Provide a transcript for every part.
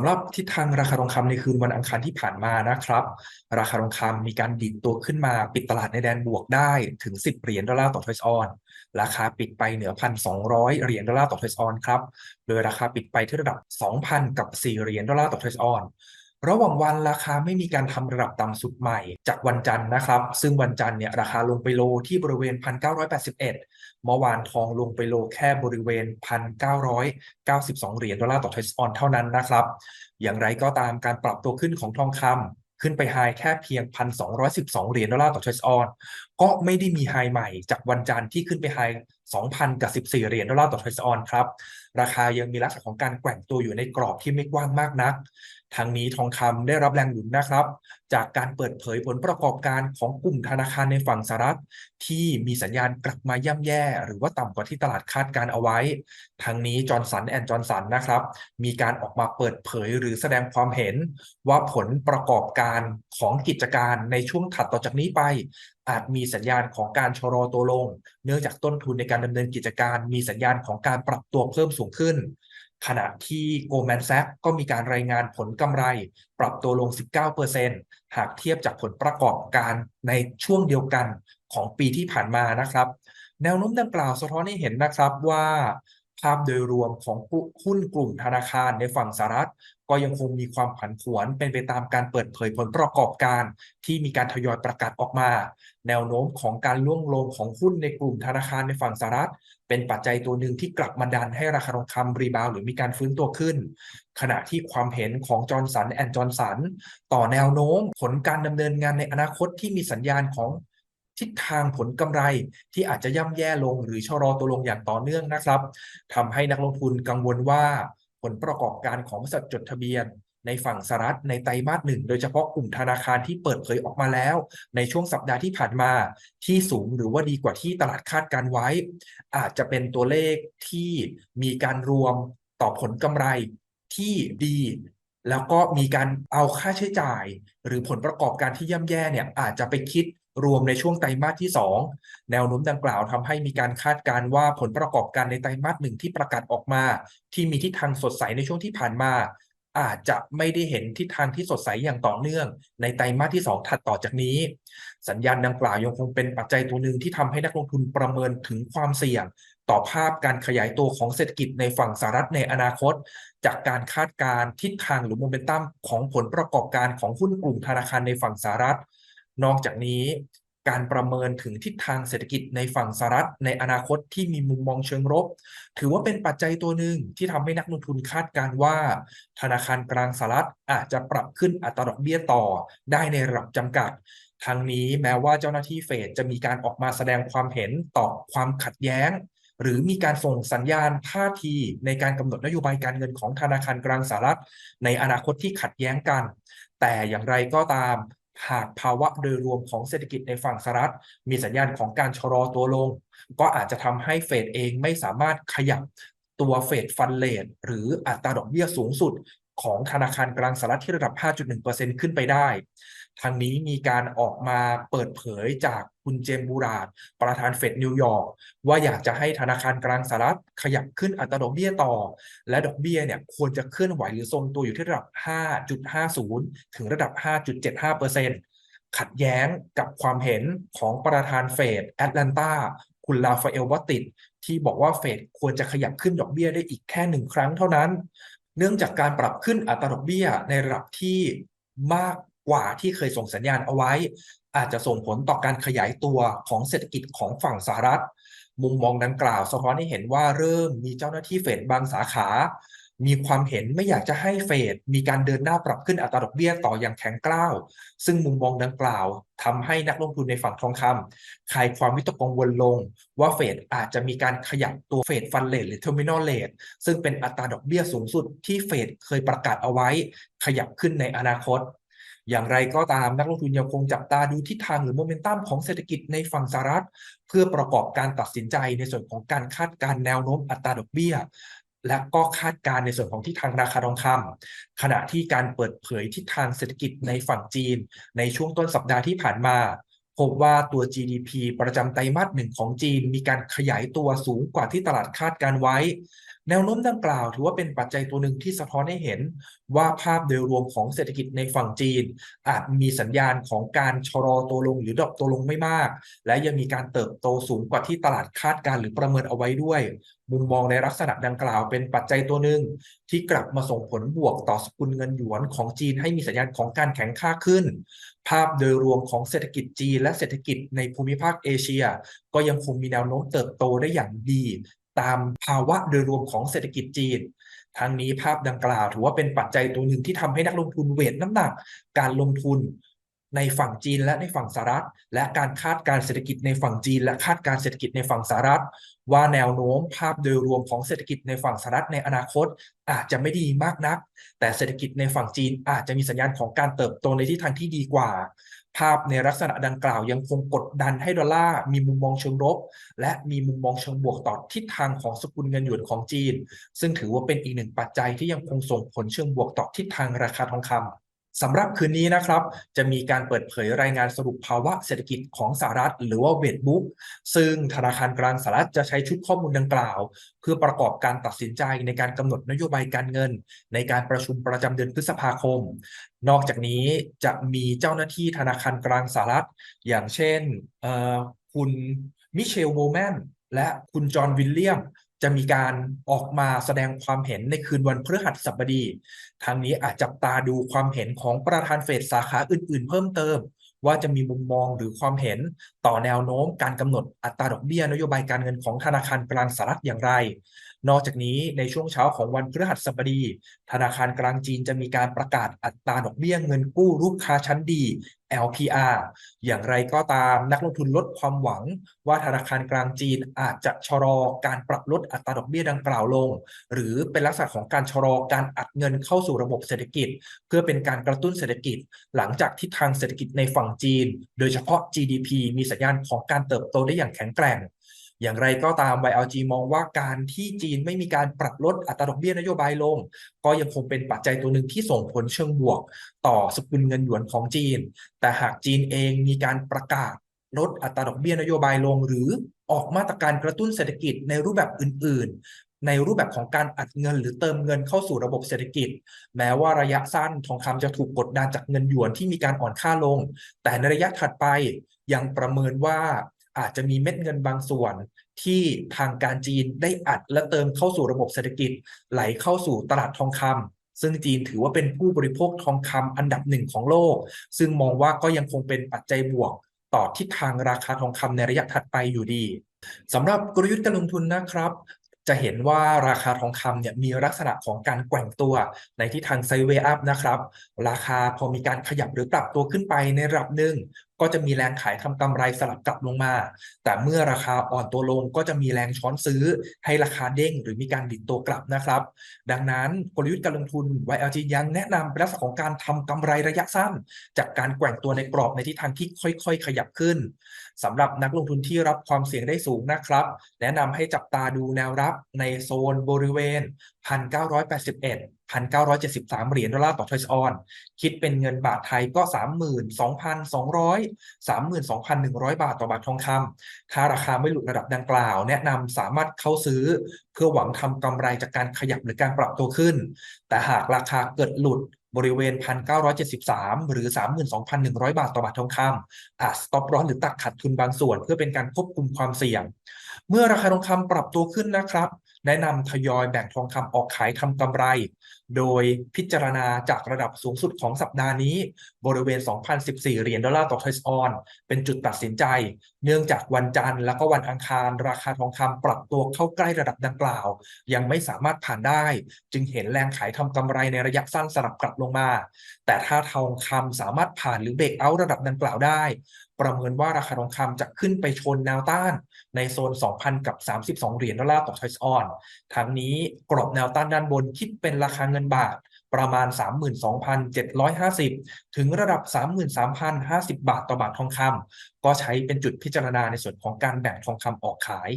สำหรับทิศทางราคาทองคำในคืนวันอังคารที่ผ่านมานะครับ ราคาทองคำมีการดิดตัวขึ้นมาปิดตลาดในแดนบวกได้ถึง 10 เหรียญดอลลาร์ต่อทอยส์ออน ราคาปิดไปเหนือ 1,200 เหรียญดอลลาร์ต่อทอยส์ออนครับ โดยราคาปิดไปที่ระดับ 2,000 กับ 4 เหรียญดอลลาร์ต่อทอยส์ออน ระหว่างวันราคาไม่มีการทำระดับต่ำสุดใหม่ จากวันจันทร์นะครับ ซึ่งวันจันทร์เนี่ยราคาลงไปโลที่บริเวณ 1,981 เมื่อวานทองลงไปโลแค่บริเวณ 1,992 เหรียญดอลลาร์ต่อทอยส์ออนเท่านั้นนะครับ อย่างไรก็ตามการปรับตัวขึ้นของทองคำขึ้นไปไฮแค่เพียง 1,212 เหรียญดอลลาร์ต่อทอยส์ออนก็ไม่ได้มีไฮใหม่จากวันจันทร์ที่ขึ้นไปไฮ2,000กับ14 เหรียญดอลลาร์ต่อทอยส์ออนครับ ราคายังมีลักษณะของการแกว่งตัวอยู่ในกรอบที่ไม่กว้างมากนัก ทางนี้ทองคำได้รับแรงหนุนนะครับ จากการเปิดเผยผลประกอบการของกลุ่มธนาคารในฝั่งสหรัฐ ที่มีสัญญาณกลับมาย่ำแย่ หรือว่าต่ำกว่าที่ตลาดคาดการเอาไว้ทางนี้จอร์นสันแอนด์จอร์นสันนะครับ มีการออกมาเปิดเผยหรือแสดงความเห็น ว่าผลประกอบการของกิจการในช่วงถัดต่อจากนี้ไป อาจมีสัญญาณของการชะลอตัวลง เนื่องจากต้นทุนในการดำเนินกิจการ มีสัญญาณของการปรับตัวเพิ่มสูงขึ้น ขณะที่ Goldman Sachs ก็มีการรายงานผลกำไร ปรับตัวลง 19%หากเทียบจากผลประกอบการในช่วงเดียวกันของปีที่ผ่านมานะครับ แนวโน้มดังกล่าวสะท้อนให้เห็นนะครับว่า ภาพโดยรวมของหุ้นกลุ่มธนาคารในฝั่งสหรัฐ ก็ยังคงมีความผันผวนเป็นไปตามการเปิดเผยผลประกอบการ ที่มีการทยอยประกาศออกมา แนวโน้มของการล่วงลงของหุ้นในกลุ่มธนาคารในฝั่งสหรัฐ เป็นปัจจัยตัวหนึ่งที่กลับมาดันให้ราคาทองคำรีบาวหรือมีการฟื้นตัวขึ้น ขณะที่ความเห็นของจอร์นสันแอนด์จอร์นสันต่อแนวโน้มผลการดำเนินงานในอนาคตที่มีสัญญาณของ ทิศทางผลกำไรที่อาจจะย่ำแย่ลง หรือชะลอตัวลงอย่างต่อเนื่องนะครับทำให้นักลงทุนกังวลว่าผลประกอบการของบริษัทจดทะเบียนในฝั่งสหรัฐในไตรมาสหนึ่งโดยเฉพาะกลุ่มธนาคารที่เปิดเผยออกมาแล้ว ในช่วงสัปดาห์ที่ผ่านมาที่สูงหรือว่าดีกว่าที่ตลาดคาดการไว้ อาจจะเป็นตัวเลขที่มีการรวมต่อผลกำไรที่ดี แล้วก็มีการเอาค่าใช้จ่าย หรือผลประกอบการที่ย่ำแย่เนี่ยอาจจะไปคิด รวมในช่วงไตรมาสที่ 2 แนวโน้มดังกล่าวทำให้มีการคาดการณ์ว่าผลประกอบการในไตรมาสหนึ่งที่ประกาศออกมา ที่มีทิศทางสดใสในช่วงที่ผ่านมา อาจจะไม่ได้เห็นทิศทางที่สดใสอย่างต่อเนื่อง ในไตรมาสที่ 2 ถัดต่อจากนี้ สัญญาณดังกล่าวยังคงเป็นปัจจัยตัวหนึ่งที่ทำให้นักลงทุนประเมินถึงความเสี่ยง ต่อภาพการขยายตัวของเศรษฐกิจในฝั่งสหรัฐในอนาคต จากการคาดการณ์ทิศทางหรือโมเมนตัมของผลประกอบการของหุ้นกลุ่มธนาคารในฝั่งสหรัฐ นอกจากนี้การประเมินถึงทิศทางเศรษฐกิจในฝั่งสหรัฐในอนาคตที่มีมุมมองเชิงลบถือว่าเป็นปัจจัยตัวหนึ่งที่ทำให้นักลงทุนคาดการว่า ธนาคารกลางสหรัฐอาจจะปรับขึ้นอัตราดอกเบี้ยต่อได้ในระดับจำกัดทางนี้แม้ว่าเจ้าหน้าที่เฟดจะมีการออกมาแสดงความเห็นต่อความขัดแย้ง หรือมีการส่งสัญญาณท่าทีในการกำหนดนโยบายการเงินของธนาคารกลางสหรัฐในอนาคตที่ขัดแย้งกัน แต่อย่างไรก็ตาม หากภาวะโดยรวมของเศรษฐกิจในฝั่งสหรัฐ มีสัญญาณของการชะลอตัวลง ก็อาจจะทำให้เฟดเองไม่สามารถขยับตัวเฟดฟันเลทหรืออัตราดอกเบี้ยสูงสุดของธนาคารกลางสหรัฐที่ระดับ 5.1%ขึ้นไปได้ ทางนี้มีการออกมาเปิดเผยจากคุณเจมบูราดประธานเฟดนิวยอร์กว่าอยากจะให้ธนาคารกลางสหรัฐขยับขึ้นอัตราดอกเบี้ยต่อ และดอกเบี้ยเนี่ยควรจะเคลื่อนไหวหรือทรงตัวอยู่ที่ระดับ 5.50 ถึงระดับ 5.75%ขัดแย้งกับความเห็นของประธานเฟดแอตแลนตาคุณลาฟาเอลวัตติดที่บอกว่าเฟดควรจะขยับขึ้นดอกเบี้ยได้อีกแค่หนึ่งครั้งเท่านั้น เนื่องจากการปรับขึ้นอัตราดอกเบี้ยในระดับที่มาก กว่าที่เคยส่งสัญญาณเอาไว้ อาจจะส่งผลต่อการขยายตัวของเศรษฐกิจของฝั่งสหรัฐ มุมมองดังกล่าวสะท้อนให้เห็นว่าเริ่มมีเจ้าหน้าที่เฟดบางสาขา มีความเห็นไม่อยากจะให้เฟดมีการเดินหน้าปรับขึ้นอัตราดอกเบี้ยต่ออย่างแข็งกร้าว ซึ่งมุมมองดังกล่าวทำให้นักลงทุนในฝั่งทองคำคลายความวิตกกังวลลง ว่าเฟดอาจจะมีการขยับตัวเฟดฟันเลทหรือเทอร์มินอลเลทซึ่งเป็นอัตราดอกเบี้ยสูงสุดที่เฟดเคยประกาศเอาไว้ ขยับขึ้นในอนาคต อย่างไรก็ตามนักลงทุนยังคงจับตาดูทิศทางหรือโมเมนตัมของเศรษฐกิจในฝั่งสหรัฐ เพื่อประกอบการตัดสินใจในส่วนของการคาดการแนวโน้มอัตราดอกเบี้ย และก็คาดการในส่วนของทิศทางราคาทองคำขณะที่การเปิดเผยทิศทางเศรษฐกิจในฝั่งจีน ในช่วงต้นสัปดาห์ที่ผ่านมาพบว่าตัว GDP ประจำไตรมาสหนึ่งของจีนมีการขยายตัวสูงกว่าที่ตลาดคาดการไว้ แนวโน้มดังกล่าวถือว่าเป็นปัจจัยตัวหนึ่งที่สะท้อนให้เห็น ว่าภาพโดยรวมของเศรษฐกิจในฝั่งจีน อาจมีสัญญาณของการชะลอตัวลงหรือดรอปตัวลงไม่มาก และยังมีการเติบโตสูงกว่าที่ตลาดคาดการณ์หรือประเมินเอาไว้ด้วย มุมมองในลักษณะดังกล่าวเป็นปัจจัยตัวหนึ่งที่กลับมาส่งผลบวกต่อสกุลเงินหยวนของจีนให้มีสัญญาณของการแข็งค่าขึ้น ภาพโดยรวมของเศรษฐกิจจีนและเศรษฐกิจในภูมิภาคเอเชีย ก็ยังคงมีแนวโน้มเติบโตได้อย่างดี ตามภาวะโดยรวมของเศรษฐกิจจีน ทั้งนี้ภาพดังกล่าว ถือว่าเป็นปัจจัยตัวหนึ่งที่ทำให้นักลงทุนเวทน้ำหนัก การลงทุนในฝั่งจีนและในฝั่งสหรัฐ และการคาดการเศรษฐกิจในฝั่งจีน และคาดการเศรษฐกิจในฝั่งสหรัฐ ว่าแนวโน้มภาพโดยรวมของเศรษฐกิจในฝั่งสหรัฐในอนาคตอาจจะไม่ดีมากนัก แต่เศรษฐกิจในฝั่งจีนอาจจะมีสัญญาณของการเติบโตในทิศทางที่ดีกว่า ภาพในลักษณะดังกล่าวยังคงกดดันให้ดอลลาร์มีมุมมองเชิงลบ และมีมุมมองเชิงบวกต่อทิศทางของสกุลเงินหยวนของจีน ซึ่งถือว่าเป็นอีกหนึ่งปัจจัยที่ยังคงส่งผลเชิงบวกต่อทิศทางราคาทองคำ สำหรับคืนนี้นะครับ จะมีการเปิดเผยรายงานสรุปภาวะเศรษฐกิจของสหรัฐ หรือว่าเวทบุ๊กซึ่งธนาคารกลางสหรัฐจะใช้ชุดข้อมูลดังกล่าว เพื่อประกอบการตัดสินใจในการกำหนดนโยบายการเงิน ในการประชุมประจำเดือนพฤษภาคม นอกจากนี้จะมีเจ้าหน้าที่ธนาคารกลางสหรัฐ อย่างเช่นคุณมิเชลโบแมนและคุณจอห์นวิลเลียม จะมีการออกมาแสดงความเห็นในคืนวันพฤหัสบดี ทางนี้อาจจับตาดูความเห็นของประธานเฟดสาขาอื่นๆ เพิ่มเติม ว่าจะมีมุมมองหรือความเห็นต่อแนวโน้มการกำหนดอัตราดอกเบี้ยนโยบายการเงินของธนาคารกลางสหรัฐอย่างไร นอกจากนี้ในช่วงเช้าของวันพฤหัสบดี ธนาคารกลางจีนจะมีการประกาศอัตราดอกเบี้ยเงินกู้ลูกค้าชั้นดี LPR อย่างไรก็ตามนักลงทุนลดความหวัง ว่าธนาคารกลางจีนอาจจะชะลอการปรับลดอัตราดอกเบี้ยดังกล่าวลง หรือเป็นลักษณะของการชะลอการอัดเงินเข้าสู่ระบบเศรษฐกิจ เพื่อเป็นการกระตุ้นเศรษฐกิจ หลังจากทิศทางเศรษฐกิจในฝั่งจีน โดยเฉพาะ GDP มีสัญญาณของการเติบโตได้อย่างแข็งแกร่ง อย่างไรก็ตาม YLG มองว่าการที่จีนไม่มีการปรับลดอัตราดอกเบี้ยนโยบายลง ก็ยังคงเป็นปัจจัยตัวหนึ่งที่ส่งผลเชิงบวก ต่อสกุลเงินหยวนของจีน แต่หากจีนเองมีการประกาศลดอัตราดอกเบี้ยนโยบายลง หรือออกมาตรการกระตุ้นเศรษฐกิจในรูปแบบอื่น ๆ ในรูปแบบของการอัดเงินหรือเติมเงินเข้าสู่ระบบเศรษฐกิจ แม้ว่าระยะสั้นทองคำจะถูกกดดันจากเงินหยวนที่มีการอ่อนค่าลง แต่ในระยะถัดไปยังประเมินว่า อาจจะมีเม็ดเงินบางส่วน ที่ทางการจีนได้อัดและเติมเข้าสู่ระบบเศรษฐกิจ ไหลเข้าสู่ตลาดทองคำซึ่งจีนถือว่าเป็นผู้บริโภคทองคำอันดับหนึ่งของโลก ซึ่งมองว่าก็ยังคงเป็นปัจจัยบวก ต่อทิศทางราคาทองคำในระยะถัดไปอยู่ดีสำหรับกลยุทธ์การลงทุนนะครับจะเห็นว่าราคาทองคำเนี่ยมีลักษณะของการแกว่งตัวในที่ทางไซเวอัพนะครับ ราคาพอมีการขยับหรือปรับตัวขึ้นไปในระดับหนึ่ง ก็จะมีแรงขายทำกำไรสลับกลับลงมา แต่เมื่อราคาอ่อนตัวลงก็จะมีแรงช้อนซื้อให้ราคาเด้งหรือมีการดิดตัวกลับนะครับ ดังนั้นกลยุทธ์การลงทุน YLG ยังแนะนำเป็นลักษณะของการทำกำไรระยะสั้น จากการแกว่งตัวในกรอบในทิศทางที่ค่อย ๆ ขยับขึ้นสำหรับนักลงทุนที่รับความเสี่ยงได้สูงนะครับ แนะนำให้จับตาดูแนวรับในโซนบริเวณ 1,981 1,973 เหรียญดอลลาร์ต่อทอยส์ออน คิดเป็นเงินบาทไทยก็ 32,200 32,100 บาทต่อบาททองคำถ้าราคาไม่หลุดระดับดังกล่าว แนะนำสามารถเข้าซื้อ เพื่อหวังทำกำไรจากการขยับหรือการปรับตัวขึ้น แต่หากราคาเกิดหลุดบริเวณ 1,973 หรือ 32,100 บาทต่อบาททองคำอาจสต็อปร้อนหรือตัดขาดทุนบางส่วน เพื่อเป็นการควบคุมความเสี่ยง เมื่อราคาทองคำปรับตัวขึ้นนะครับ แนะนำทยอยแบ่งทองคำออกขายทำกำไร โดยพิจารณาจากระดับสูงสุดของสัปดาห์นี้ บริเวณ 2,014 เหรียญดอลลาร์ต่อทอยส์ออน เป็นจุดตัดสินใจ เนื่องจากวันจันทร์และก็วันอังคาร ราคาทองคำปรับตัวเข้าใกล้ระดับดังกล่าว ยังไม่สามารถผ่านได้ จึงเห็นแรงขายทำกำไรในระยะสั้นสลับกลับลงมา แต่ถ้าทองคำสามารถผ่านหรือเบรกเอาระดับดังกล่าวได้ ประเมินว่าราคาทองคำจะขึ้นไปชนแนวต้าน ในโซน 2,000 กับ 32 เหรียญดอลลาร์ต่อทอยส์ออน ทั้งนี้กรอบแนวต้านด้านบนคิดเป็นราคาเงินบาท ประมาณ 32,750 ถึงระดับ 33,050 บาทต่อบาททองคำก็ใช้เป็นจุดพิจารณาในส่วนของการแบ่งทองคำออกขาย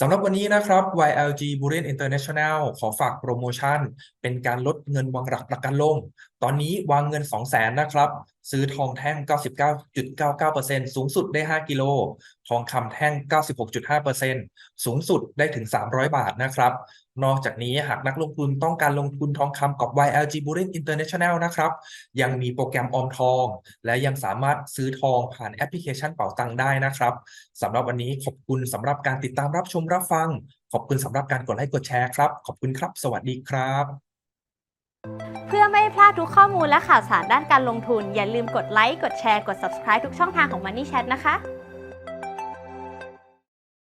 สำหรับวันนี้นะครับ YLG Bullion International ขอฝากโปรโมชั่น เป็นการลดเงินวางหลักประกันลง ตอนนี้วางเงิน 200,000นะครับ ซื้อทองแท่ง 99.99%สูงสุดได้ 5 กิโล ทองคำแท่ง 96.5%สูงสุดได้ถึง 300 บาทนะครับ นอกจากนี้หากนักลงทุนต้องการลงทุนทองคำกับ YLG Bullion International นะครับ ยังมีโปรแกรมออมทอง และยังสามารถซื้อทองผ่านแอปพลิเคชันเป๋าตังได้นะครับสำหรับวันนี้ขอบคุณสำหรับการติดตามรับชมรับฟัง ขอบคุณสำหรับการกดไลค์กดแชร์ครับ ขอบคุณครับ สวัสดีครับ เพื่อไม่ให้พลาดทุกข้อมูลและข่าวสารด้านการลงทุน อย่าลืมกดไลค์กดแชร์กด subscribe ทุกช่องทางของ Money Chat นะคะ